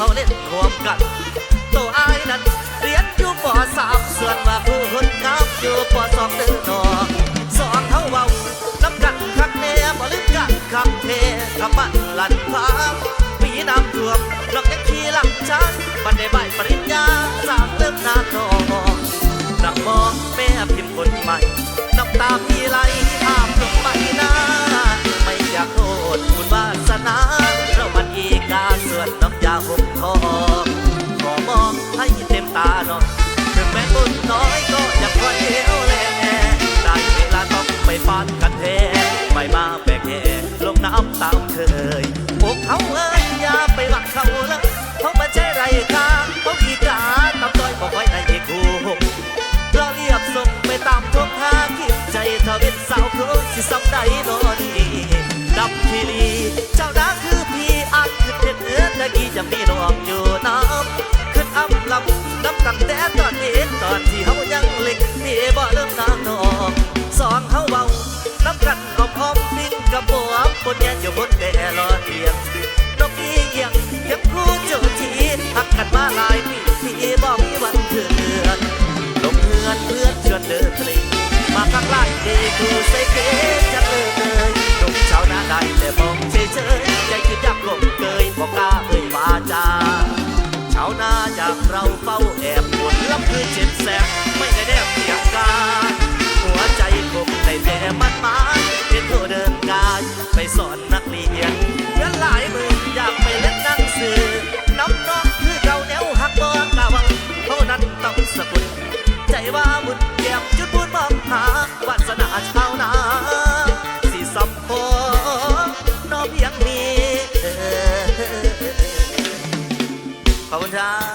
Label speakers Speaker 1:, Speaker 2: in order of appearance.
Speaker 1: เขาเล่นรวมกัน ตัวอายนั้นเรียนอยู่ปอสาว อ้ำตามเคยพวกเขาเอ้ยอย่าไปหวักเขาเลยเขาไม่ใช่ไรค่ะเขาอีกาตำต้อยบอกไว้ในเอกหูเราเรียบส่งไปตามทงทางคิดใจเธอเป็นสาวครูสิสำได้นอนดีดับทีรีเจ้านาคือพี่อันคือเด็ดเอื้อตะกี้จะมีน้ออยู่น้ำขึ้นอ้ำลำน้ำกันแต่ตอนนี้ คนแย่จะคนแต่รอเตียง จุดพูดบอกหาวาสนาชาวนาสิสัมพอนอเพียงนี้ขอบคุณครับ